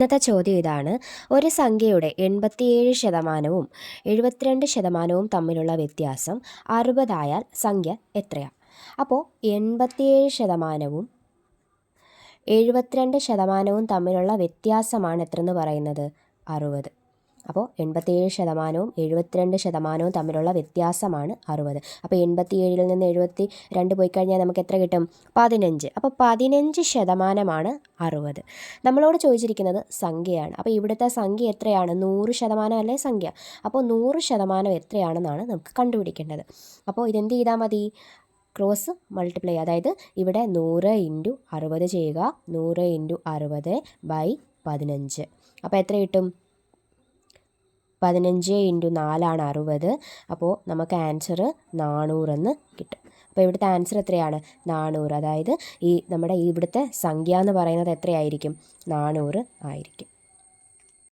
ഇന്നത്തെ ചോദ്യം ഇതാണ്. ഒരു സംഖ്യയുടെ എൺപത്തിയേഴ് ശതമാനവും എഴുപത്തിരണ്ട് ശതമാനവും തമ്മിലുള്ള വ്യത്യാസം അറുപതായാൽ സംഖ്യ എത്രയാണ് അപ്പോൾ എൺപത്തിയേഴ് ശതമാനവും എഴുപത്തിരണ്ട് ശതമാനവും തമ്മിലുള്ള വ്യത്യാസമാണ് എത്രയെന്ന് പറയുന്നത്? അറുപത്. അപ്പോൾ എൺപത്തിയേഴ് ശതമാനവും എഴുപത്തിരണ്ട് ശതമാനവും തമ്മിലുള്ള വ്യത്യാസമാണ് അറുപത്. അപ്പോൾ എൺപത്തിയേഴിൽ നിന്ന് എഴുപത്തി രണ്ട് പോയി കഴിഞ്ഞാൽ നമുക്ക് എത്ര കിട്ടും? പതിനഞ്ച്. അപ്പോൾ പതിനഞ്ച് ശതമാനമാണ് അറുപത്. നമ്മളോട് ചോദിച്ചിരിക്കുന്നത് സംഖ്യയാണ്. അപ്പോൾ ഇവിടുത്തെ സംഖ്യ എത്രയാണ്? നൂറ് ശതമാനം അല്ലേ സംഖ്യ? അപ്പോൾ നൂറ് ശതമാനം എത്രയാണെന്നാണ് നമുക്ക് കണ്ടുപിടിക്കേണ്ടത്. അപ്പോൾ ഇതെന്ത് ചെയ്താൽ മതി? ക്രോസ് മൾട്ടിപ്ലൈ അതായത് ഇവിടെ നൂറ് ഇന്റു അറുപത് ചെയ്യുക. നൂറ് ഇന്റു അറുപത് ബൈ പതിനഞ്ച്. അപ്പോൾ എത്ര കിട്ടും? പതിനഞ്ച് ഇന്റു നാലാണ് അറുപത്. അപ്പോൾ നമുക്ക് ആൻസർ നാനൂറെന്ന് കിട്ടും. അപ്പോൾ ഇവിടുത്തെ ആൻസർ എത്രയാണ്? നാനൂറ്. അതായത് ഈ നമ്മുടെ ഇവിടുത്തെ സംഖ്യ എന്ന് പറയുന്നത് എത്രയായിരിക്കും? നാനൂറ് ആയിരിക്കും.